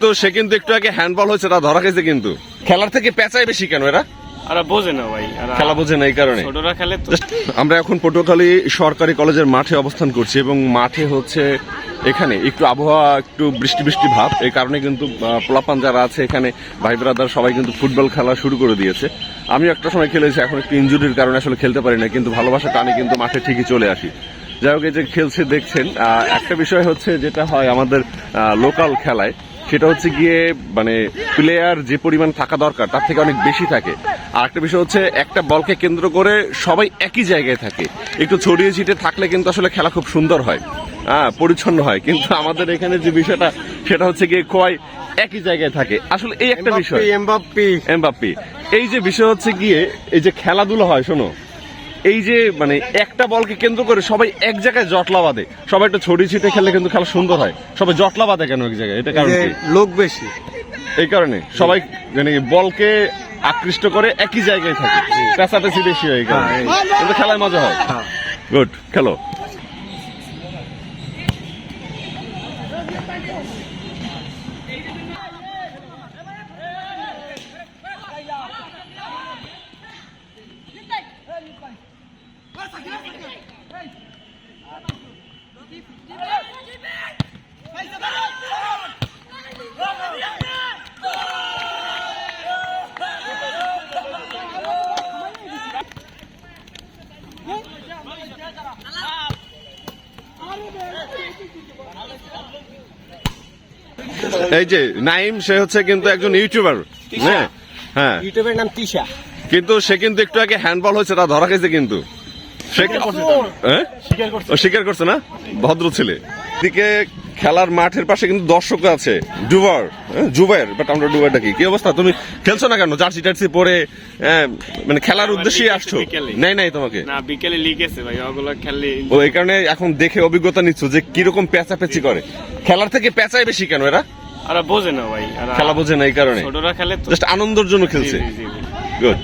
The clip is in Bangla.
কিন্তু সে কিন্তু একটু আগে হ্যান্ডবল হয়েছে তা ধরা খেয়েছে কিন্তু। খেলার থেকে পেঁচায় বেশি কেন এরা? ওরা বোঝে না ভাই খেলা বোঝে না এই কারণে। ছোটরা খেলে আমরা এখন পটুয়াখালী সরকারি কলেজের মাঠে অবস্থান করছি এবং মাঠে হচ্ছে এখানে একটু আবহাওয়া একটু বৃষ্টি বৃষ্টি ভাব। এই কারণে কিন্তু পোলাপান যারা আছে এখানে ভাই ব্রাদার সবাই কিন্তু ফুটবল খেলা শুরু করে দিয়েছে। আমি একটা সময় খেলেছি এখন একটু ইনজুরির কারণে আসলে খেলতে পারি না কিন্তু ভালোবাসা টানে কিন্তু মাঠে ঠিকই চলে আসি। যাই হোক এই যে খেলছে দেখছেন। একটা বিষয় হচ্ছে যেটা হয় আমাদের লোকাল খেলায় সেটা হচ্ছে গিয়ে মানে প্লেয়ার যে পরিমাণ থাকা দরকার তার থেকে অনেক বেশি থাকে। আর একটা বিষয় হচ্ছে একটা বলকে কেন্দ্র করে সবাই একই জায়গায় থাকে। একটু ছড়িয়ে ছিটে থাকলে কিন্তু আসলে খেলা খুব সুন্দর হয়। হ্যাঁ পরিচ্ছন্ন হয়। কিন্তু আমাদের এখানে যে বিষয়টা সেটা হচ্ছে গিয়ে কয় একই জায়গায় থাকে। আসলে এই একটা বিষয়। এমবাপ্পি। এমবাপ্পি। এই যে বিষয় হচ্ছে গিয়ে এই যে খেলাধুলা হয় শোনো। এই যে মানে একটা বলকে কেন্দ্র করে সবাই এক জায়গায় জটলা বাঁধে। সবাই একটু ছড়িয়ে ছিটে খেললে কিন্তু খেলা সুন্দর হয়। সবাই জটলা বাঁধে কেন এক জায়গায়? এটা কারণ লোক বেশি। এই কারণে সবাই মানে বলকে আকৃষ্ট করে একই জায়গায় থাকে। পেঁচাপেচি বেশি হয় কারণে। হ্যাঁ, কিন্তু খেলায় মজা হয়। হ্যাঁ। গুড খেলো। এই যে নাইম সে হচ্ছে কিন্তু একজন ইউটিউবার হ্যাঁ? হ্যাঁ। ইউটিউবের নাম তিশা। কিন্তু সে কিন্তু একটু আগে হ্যান্ডবল হয়েছে তা ধরা খেয়েছে কিন্তু। স্বীকার করছে না? ভদ্র ছেলে। দিকে খেলার মাঠের পাশে কিন্তু দর্শক আছে। ডুবার হ্যাঁ, জুবাইর বাট আমরা ডুবার ডাকি কি অবস্থা? তুমি খেলছো না কেন? জার্সি টার্সি পরে হ্যাঁ, মানে খেলার উদ্দেশ্যেই আসছো? নাই নাই তোমাকে? না বিকেলে লিগেছে ভাই ওগুলো খেললে ও এই কারণে এখন দেখে অভিজ্ঞতা নিচ্ছ যে কি কীরকম পেঁচাপেচি করে। খেলার থেকে পেঁচায় বেশি কেন এরা? ওরা বোঝে না ভাই খেলা বোঝে না এই কারণে। ছোটরা খেলে তো। জাস্ট আনন্দের জন্য খেলছে। গুড